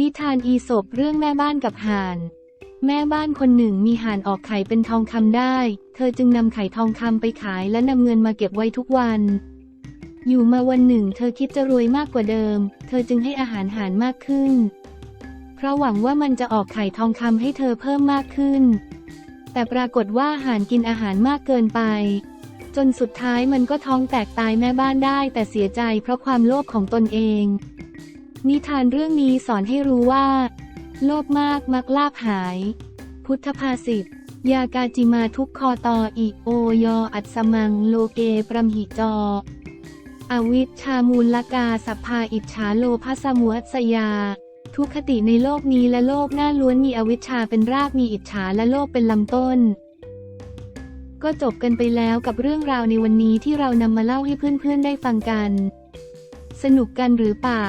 นิทานอีสบเรื่องแม่บ้านกับห่าน แม่บ้านคนหนึ่งมีห่านออกไข่เป็นทองคำได้ เธอจึงนำไข่ทองคำไปขายและนำเงินมาเก็บไว้ทุกวัน อยู่มาวันหนึ่ง เธอคิดจะรวยมากกว่าเดิม เธอจึงให้อาหารห่านมากขึ้น เพราะหวังว่ามันจะออกไข่ทองคำให้เธอเพิ่มมากขึ้น แต่ปรากฏว่าห่านกินอาหารมากเกินไป จนสุดท้ายมันก็ท้องแตกตายแม่บ้านได้ แต่เสียใจเพราะความโลภของตนเอง นิทานเรื่องนี้สอนให้รู้ว่า โลภมากมักลาภหาย พุทธภาษิตยากาจิมาทุกคอตออิโอยออัตสมังโลเกปรมหิจอ อวิชชามูลกาสัพพาอิจฉาโลภสมุสยา ทุกขติในโลกนี้และโลกหน้าล้วนมีอวิชชาเป็นรากมีอิจฉาและโลภเป็นลำต้น ก็จบกันไปแล้วกับเรื่องราวในวันนี้ที่เรานำมาเล่าให้เพื่อนๆได้ฟังกัน สนุกกันหรือเปล่า